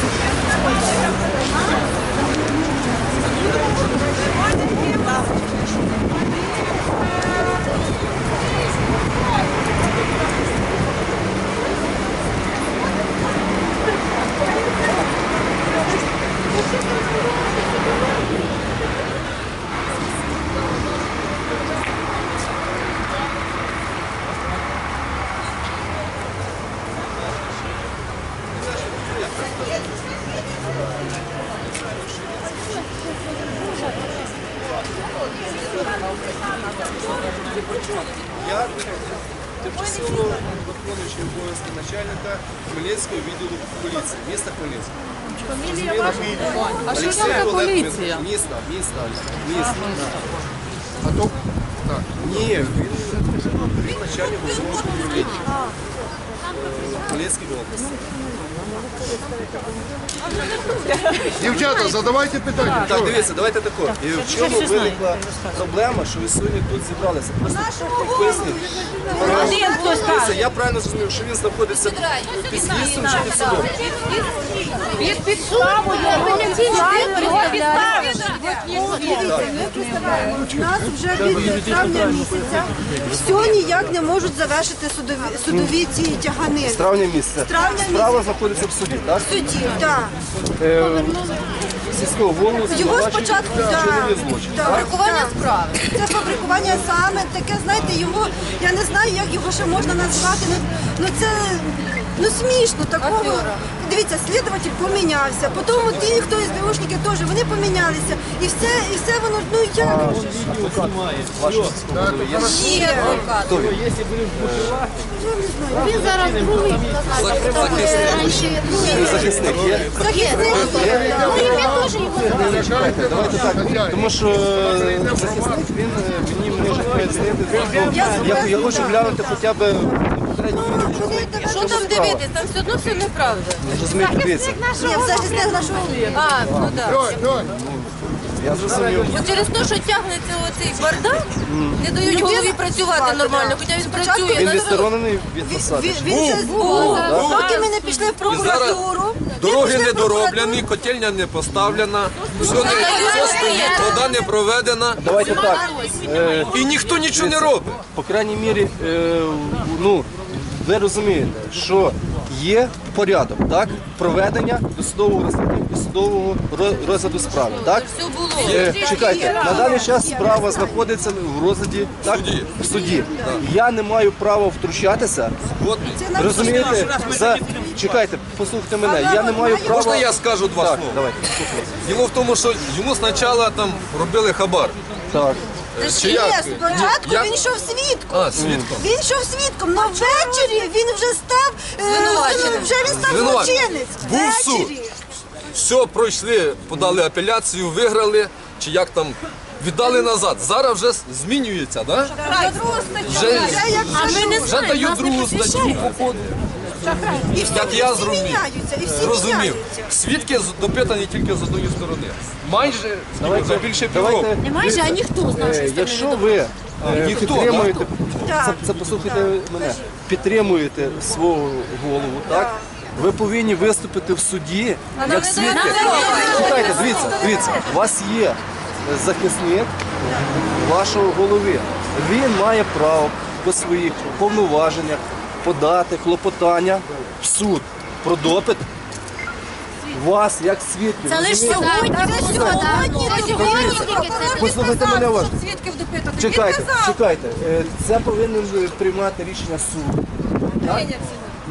Я Хмельницького відділу поліції міста Хмельницького. А що Олексій там за Олег поліція? Хмельницький. Міста, міста, міста. А то так. Ні, він, він начальник головного управління. Хмельницькій області. Дівчата, задавайте питання. Так, дивіться, давайте тако. І в чому виникла проблема, що ви сьогодні тут зібралися? Просто поясніть. Я правильно зрозумів, що він знаходиться під слідством чи під судом? Під підсумку його підстави. Нас вже від травня місяця все ніяк не можуть завершити судові, судові ці тягани. З травня місяця. Справа знаходиться в суді, так? Судді, так. Сільського голову Його спочатку в фабрикування справи. Це фабрикування саме таке, знаєте, його, я не знаю, як його ще можна назвати. Ну, ну це ну смішно такого. Дивіться, слідуватель помінявся, потім ті, хто СБУшники теж, вони помінялися. І все, і все воно, ну як? Є. Хто він? Він зараз другий. Він захисник є? Захисник. Чекайте, давайте так. Тому що е, захисник, він е, мені може пояснити. Я, хочу глянути хоча б Що там дивитись? Там все одно все неправда. Захисник нашого Ні, захисник нашого. А, ну так. Я зрозумів. Через те, що тягнеться оцей бардак, не дають голові працювати нормально, хоча він працює. Він відсторонений від посади. Він, це збув. Поки ми не пішли в прокуратуру. Дороги не дороблені, котельня не поставлена, все, не, все стоїть, вода не проведена Давайте так. Е, і ніхто нічого не робить. по крайній мірі, е, ну, ви розумієте, що є порядок, так? Проведення досудового розслідування, досудового ро- розгляду справи, так? Все було. Е, чекайте, на даний час справа знаходиться в розгляді так, суді. в суді. Я не маю права втручатися. Згодний? Розумієте? За... Чекайте, послухайте мене. Я не маю права. Можна я скажу два Так, слова? давайте. Діло в тому, що йому спочатку там робили хабар. Так. Чи Ні, як? спочатку Як? він йшов свідком. А, свідком. Він йшов свідком, але ввечері він вже став е, Звинуваченим. Вже він став злочинець. Був суд. Ввечері. Все, пройшли, подали апеляцію, виграли, чи як там, віддали назад. Зараз вже змінюється, да? Вже, А ми не вже дають другу статтю походу. І всі, я всі міняються, і всі Розумів. міняються. Свідки допитані тільки з одної сторони. Майже скільки, вже більше півроку. Давайте, Майже, а ніхто з нашої е, якщо ви е, ніхто, підтримуєте, Так. це, це послухайте мене, підтримуєте свого голову, так? Ви повинні виступити в суді як свідки. Чекайте, дивіться, дивіться, у вас є захисник вашого голови. Він має право по своїх повноваженнях подати клопотання в суд про допит вас як свідків. Це лише Розумієте? сьогодні. Це сьогодні, Це сьогодні сьогодні. Послухайте мене уважно. свідків допитати. Чекайте, чекайте. Е, Це повинен е, приймати рішення суд. Так?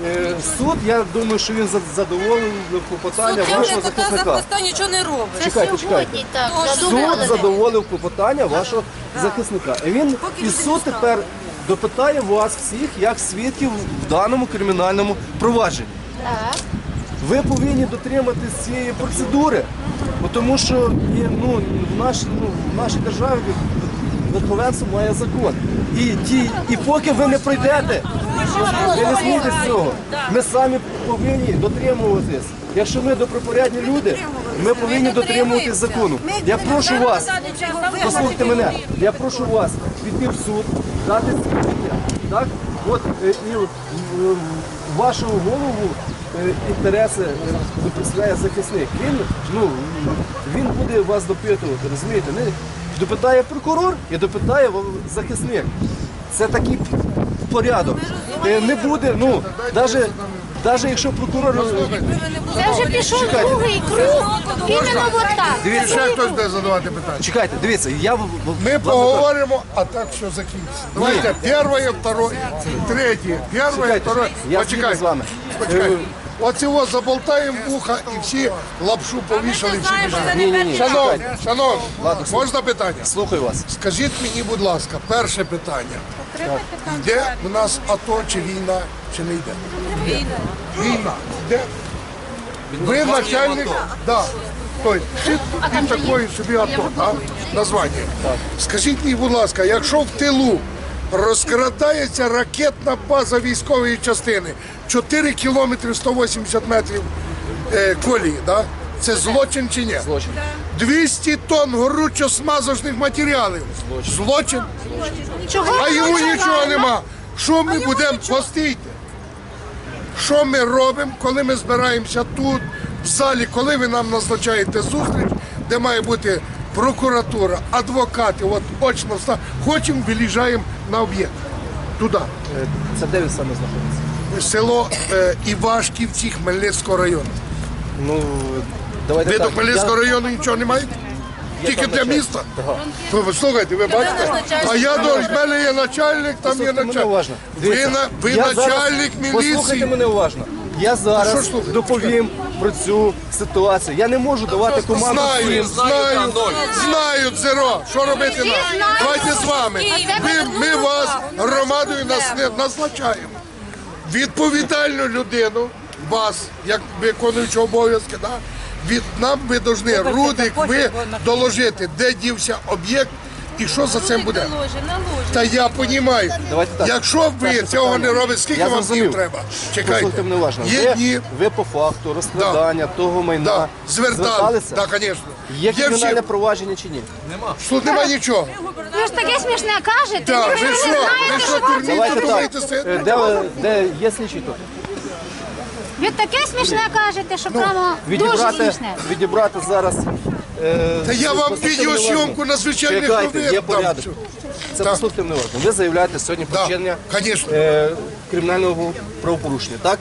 Е, Суд, я думаю, що він за- задоволений клопотання Суд вашого захисника. хвоста нічого не робить. Чекайте, чекайте. так, Суд задоволив клопотання вашого захисника. І він і суд тепер допитає вас всіх як свідків в даному кримінальному провадженні. Ви повинні дотриматись цієї процедури, тому що ну, в, наш, ну, в нашій державі верховенство має закон. І, ті, і поки ви не пройдете, ви не смієте з цього. Ми самі повинні дотримуватись. Якщо ми добропорядні люди, ми повинні дотримуватись закону. Я прошу вас, послухайте мене, я прошу вас піти в суд, дати свідчення. Так? От е, і е, вашого голову е, інтереси представляє захисник. Він, ну, він буде вас допитувати, розумієте? Не допитає прокурор і допитає вам захисник. Це такий порядок. Не буде, ну, навіть, навіть якщо прокурор. Це вже пішов Чекайте. другий круг. Іменно от так. Дивіться, ще хтось буде задавати питання. Чекайте, дивіться, я в- в- Ми поговоримо, а так все закінчиться. Давайте перше, друге, третє. Перше, Чекайте, второе. я з вами. Почекайте. Оце ось заболтаємо вуха і всі лапшу повішали, всі біжать. Ні, ні, ні. Шановні, шановні, можна питання? Слухаю вас. Скажіть мені, будь ласка, перше питання. Йде в нас АТО чи війна, чи не йде? Війна. Війна. Йде? Ви начальник, да. Той, чи такої собі АТО, так? Названня. Скажіть мені, будь ласка, якщо в тилу розкрадається ракетна база військової частини, 4 кілометри 180 метрів е, колії, да? це злочин чи ні? Злочин. 200 тонн горючо-смазочних матеріалів. Злочин. Чого А йому нічого нема. Що ми будемо постійте? Що ми робимо, коли ми збираємося тут, в залі, коли ви нам назначаєте зустріч, де має бути прокуратура, адвокати, от очно вста- хочемо, виїжджаємо на об'єкт. Туди. Це де ви саме знаходитесь? Село е, Івашківці Хмельницького району. Ну, давайте Ви так. до Хмельницького Я- району нічого не маєте? Тільки там для начальник. міста? Ви, ви слухайте, ви бачите? А я до в мене є начальник, там є Послухайте мене начальник. уважно. Ви, Дивіться, на, ви я начальник зараз- Послухайте міліції. мене уважно. Я що зараз ж слухати? доповім про цю ситуацію. Я не можу давати команду Знаю, всім. знаю, знаю, Дзеро. Що робити нам? Давайте з вами. Ми, ми вас громадою нас не назначаємо. Відповідальну людину, вас, як виконуючого обов'язки, да? від нам ви повинні, Рудик, ви доложити, де дівся об'єкт і що за цим буде. Та я розумію. Давайте так. Якщо ви цього не робите, скільки вам днів треба? Чекайте. Мене уважно. Є Ви, дні, ви по факту розкрадання того майна да, зверталися? Так, звісно. Є кримінальне провадження чи ні? Тут нема нічого. Ви ж таке смішне кажете. Так, ви що? Ви що, так. думаєте, Е. Де, є слідчий тут? ви таке смішне кажете, що прямо дуже смішне. відібрати зараз. Е, Та я вам відеосйомку на звичайних Чекайте, новинах є дам. порядок. Це Так. послухайте мене уважно. Ви заявляєте сьогодні Да, про вчинення конечно. е, кримінального правопорушення, так?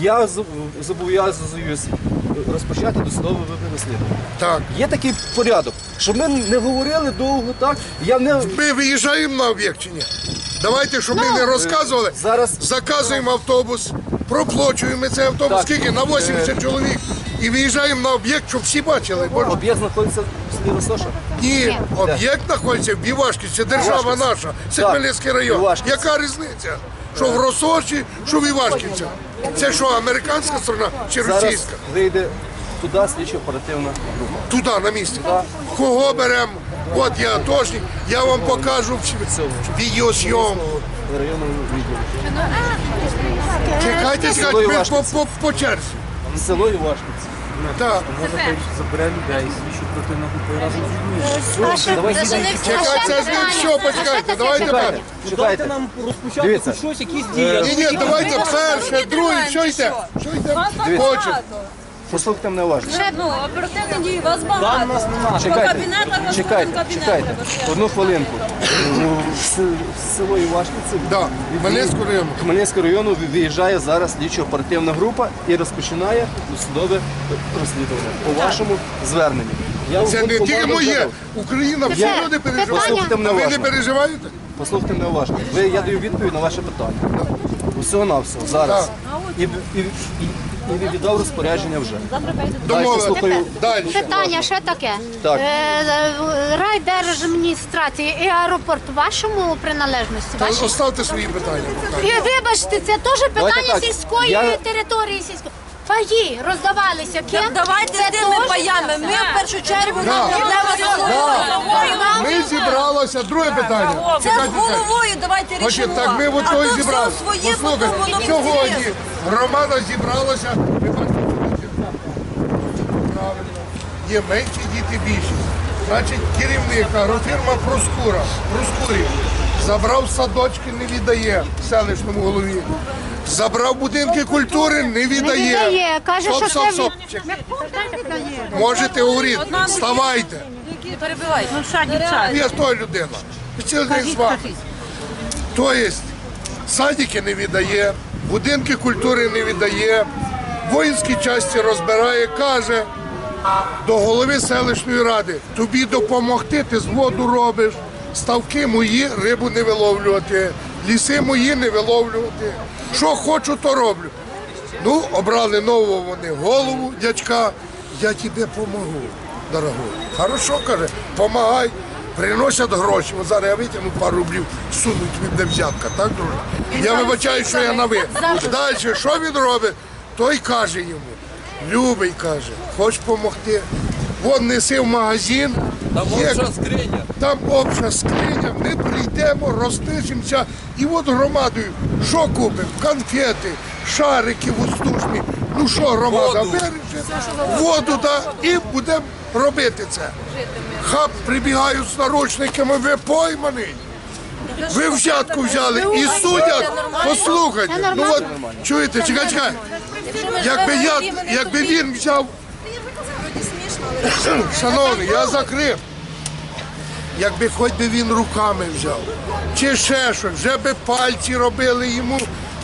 Я зоб- зобов'язуюсь розпочати досудове розслідування. Так. Є такий порядок, щоб ми не говорили довго, так? Я не Ми виїжджаємо на об'єкт чи ні? Давайте, щоб ми не розказували. Зараз- Заказуємо автобус, проплачуємо цей автобус, Так. скільки? На 80 чоловік. І виїжджаємо на об'єкт, щоб всі бачили. Бо об'єкт знаходиться в селі Росоша. ні, об'єкт знаходиться в Бівашці, це держава наша, це Хмельницький район. Бівашківці. Яка різниця? Що в Росоші, що в Івашківцях? Це що, американська страна чи Зараз російська? вийде туди слідчо оперативна група. Туди, на місці. Кого беремо? От я атошник, я вам покажу в- відеосйомку. районному відділу. Чекайте, чекайте, ми по, по, по черзі. Село Івашківці. Так. забере людей, слідчу оперативну групу разом з людьми. А ще- давай а ще їдемо. не- Чекайте, це ж не питання. все, почекайте, давайте так. Чекайте, Дайте нам розпочати Дивіться. щось, якісь дії. Ні, ні, давайте перше, друге, що йде? Що йде? Хочемо. Послухайте мене уважно. Ну, оперативні дії, вас багато. Там нас немає. Чекайте, кабінетах чекайте, чекайте. Одну хвилинку. Ну, се- в село Івашківці. Да, Хмельницького району. Хмельницького району виїжджає зараз слідчо оперативна група і розпочинає судове розслідування по вашому зверненню. Я Це не тільки моє. Україна, переживають. Послухайте мене А ви не уважно. переживаєте? Послухайте мене уважно. Ви, я даю відповідь на ваше питання. Усього на всього зараз. І, і, і, і віддав розпорядження вже. Домовились. слухаю. Далі. Питання ще таке. Так. Е, райдержадміністрації і аеропорт вашому приналежності? Та Вашій? Оставте свої питання. І вибачте, це теж питання так, сільської я- території сільської. Паї роздавалися ким? Давайте Це з тими паями. Ми в першу чергу Да. нам проблема з Ми зібралися. Друге питання. Це з головою давайте Хоче, рішимо. так ми от А того то зібрали. все своє, Послухайте, воно сьогодні. Громада зібралася. Ви бачите, правильно. Є менші діти більші. Значить, керівник агрофірма Проскура, Проскурів, забрав садочки, не віддає селищному голові. Забрав будинки культури, не віддає. віддає. Каже, стоп, що стоп, це стоп. Можете говорити, вставайте. Не перебивайте. Я ж той людина. Цілий день з вами. Тобто, садики не віддає, будинки культури не віддає, воїнські часті розбирає, каже до голови селищної ради, тобі допомогти, ти з воду робиш, ставки мої, рибу не виловлювати, ліси мої не виловлювати. Що хочу, то роблю. Ну, обрали нового вони голову, дядька, я тобі помогу, дорогой. Хорошо, каже, помагай. Приносять гроші. От зараз я витягну пару рублів, сунуть від взятка, так, друже? Я вибачаю, що я на ви. Далі, що він робить? Той каже йому, любий каже, хочеш допомогти. Вон неси в магазин, Там є- обща скриня. там обща скриня, ми прийдемо, розпишемося і от громадою, що купимо? Конфети, шарики воздушні. Ну що громада, вирішить? Воду да, і будемо робити це. Хап прибігають з наручниками, ви пойманий. Ви взятку взяли і судять. Послухайте, ну от чуєте, чекай, чекай. Якби я, якби він взяв Шановний, я закрив. Якби хоч би він руками взяв, чи ще щось, вже би пальці робили йому.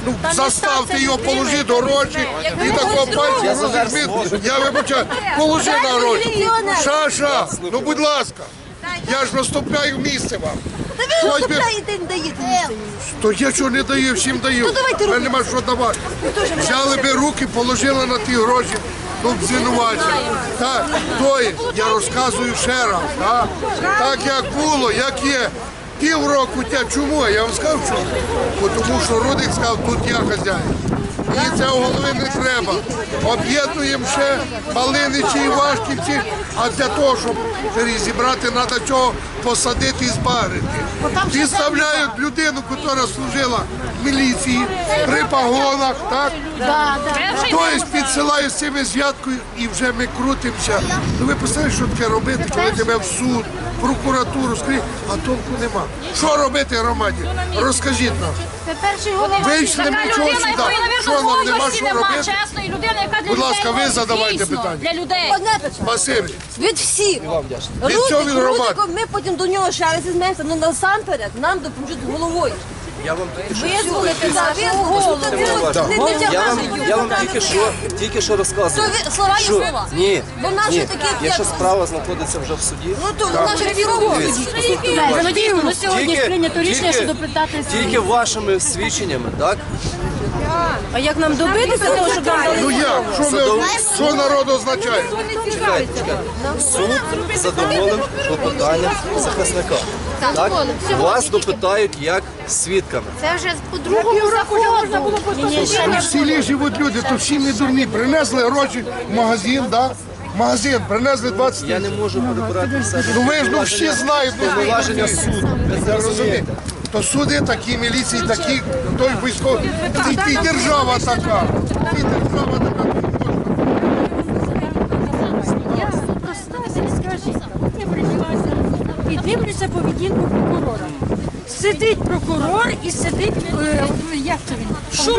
Ну, заставте його, положи до гроші і такого пальці розжміть. Я вибачаю, положи на гроші. Шаша, ну будь ласка, я ж розтопляю місце вам. Хоч би, Даєте, не даєте місце. то я чого не даю, всім даю. давайте У мене нема що давати. Взяли би руки, положили на ті гроші. Ну, обвинувачення. Так, то є, я розказую ще раз. Так, так як було, як є. Півроку тя чому? Я вам сказав чому. Бо Тому що Рудик сказав, тут я хазяїн. І цього голови не треба. Об'єднуємо ще Малиничі і Вашківці, а для того, щоб зібрати, треба цього посадити і збагрити. Підставляють людину, яка служила в міліції, при погонах, так? Тобто підсилають з цими зв'язкою і вже ми крутимося. Ну ви представляєте, що таке робити, коли тебе в суд, прокуратуру скрізь, а толку нема. Що робити громаді? Розкажіть нам. Вийшли ми чого сюди? Що нам нема що робити? Будь ласка, ви задавайте питання. Для людей. Одне питання. Спасибі. Від всіх. Від цього від громади. Рудиком, ми потім до нього ще раз візьмемося, ну насамперед нам допоможуть головою. Я вам тільки що Визволити. Не, не я вам, я вам тільки що тільки що розказував. То ви- слова є що- слова. Ні, Бо ні. такі, як Якщо справа знаходиться вже в суді. Ну то вона ж дійсно, ну сьогодні Тільки- прийнято рішення щодо притати Тільки вашими свідченнями, так? А як нам добитися того, щоб нам дали? Ну як? Що, ми, що народ означає? Чекайте, чекайте. Суд задоволив клопотання захисника. Так? Вас допитають як свідками. Це вже по другому заходу. Ні, ще Ну, не в селі живуть люди, то всі не дурні. Принесли гроші в магазин, да? Магазин, принесли 20 Я не можу перебирати все. Ну ви ж ну всі знають, ну суду. Ви це розумієте? То суди такі, міліції такі, той військовий. Ти, ти держава така. Ти держава така. Дивлюся поведінку прокурора. Сидить прокурор і сидить, е, як це він? Шум,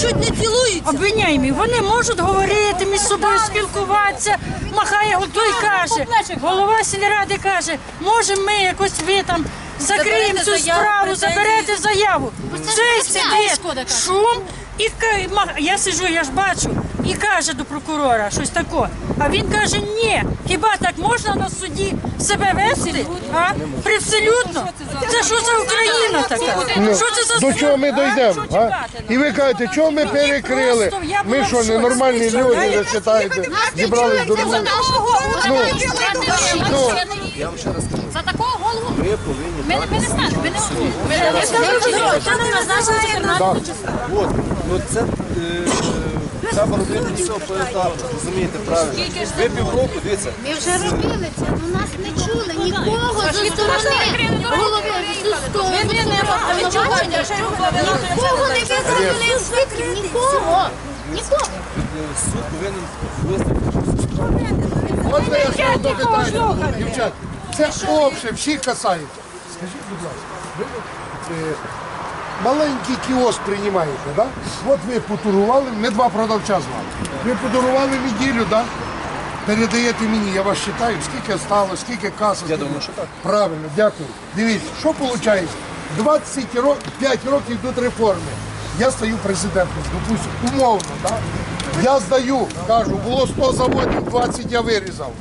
Чуть не цілуються. Обвиняємі. Вони можуть говорити між собою, спілкуватися. Махає, той каже, голова сільради каже, може ми якось ви там закриємо Заберете цю заяву, справу, претензії. заберете заяву. це Цей шкода, сидить, шум. І ка- ма- я сиджу, я ж бачу, і каже до прокурора щось таке. А він каже, ні, хіба так можна на суді себе вести? А? Привселюдно? Це що за Україна така? що це за Ну, До чого ми дійдемо? А? І ви кажете, чого ми перекрили? я була Ми що, ненормальні люди, ви вважаєте? Зібрались до За такого голову. Ну, За такого голову Ми повинні ми, ми не знаємо. Ми не ми не знаємо. Що нам назначили 14 числа? От, ну це е, треба робити все поетапно, розумієте, правильно. Ви півроку, дивіться, Ми вже робили це, ну нас не чули нікого зі сторони голови ви Нікого не визвали свідків, нікого. Нікого. суд повинен виставити. от ви я ще одне питання. Дівчат, це обще, всіх касається. Скажіть, будь ласка, ви, е, маленький кіоск приймаєте, да? От ви потурували, ми два продавця з вами. Ви подарували неділю, да? Передаєте мені, я вас читаю, скільки стало, скільки каса. Я думаю, що так. Правильно, дякую. Дивіться, що виходить? 25 років йдуть реформи. Я стаю президентом, допустим, умовно, так? Я здаю, кажу, було 100 заводів, 20 я вирізав.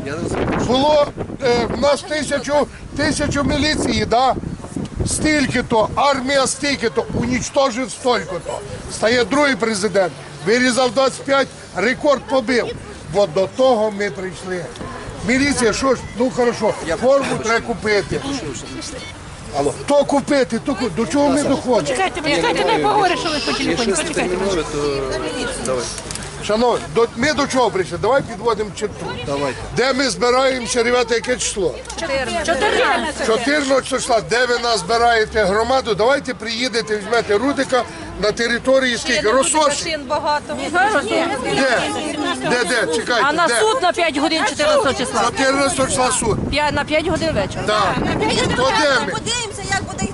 Було е, в нас тисячу, тисячу міліції, да? Стільки-то, армія стільки-то, унічтожив стільки-то. Стає другий президент, вирізав 25, рекорд побив. Бо до того ми прийшли. Міліція, що ж, ну хорошо, форму треба купити. То купити, то ку- до чого ми доходимо? Чекайте, чекайте, не поговориш, що ви по телефоні. Почекайте. Шановні, до, ми до чого прийшли? Давай підводимо черту. Давайте. Де ми збираємося, ребята, яке число? 14. 14 числа, де ви нас збираєте громаду, давайте приїдете, візьмете Рудика на території скільки? Багато. Де? Де, де? Чекайте, А на де? суд на 5 годин 14 числа. 14 числа суд. П'ять- На 5 годин вечора. Так. То де ми? Подивимося, як буде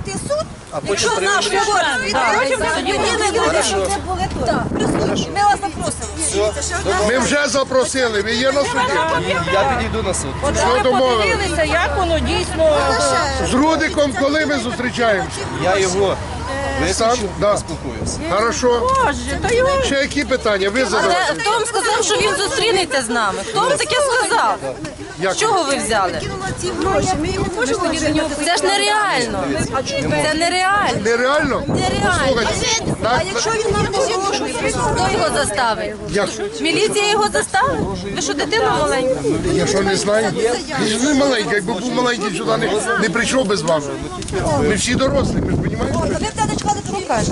А потім приймемо рішення. вибор відбудеться. Тоді ми не були тут. Присутні. Ми вас. Ще одна Ми вже запросили, ви є на суді. Я підійду на суд. Що Ми подивилися, як воно дійсно. З Рудиком, коли ми зустрічаємося? Я його Сам? Да. спілкуюся. Хорошо. Боже, та його. Ще які питання? Ви задавайте. Але хто вам сказав, що він зустрінеться з нами? Хто вам таке сказав? Як? З чого ви взяли? ці гроші. Ми його можемо отримати. Це ж нереально. Це нереально. Нереально? Нереально. Послухайте, на- А якщо він нам погрожує? Хто його заставив? як? Міліція його заставить? Ви що, дитина маленька? Я що не знаю? Він ж не маленький, якби був маленький, сюди не, не прийшов би з вами. Ми всі дорослі, ми ж розумієте? Ви trocando.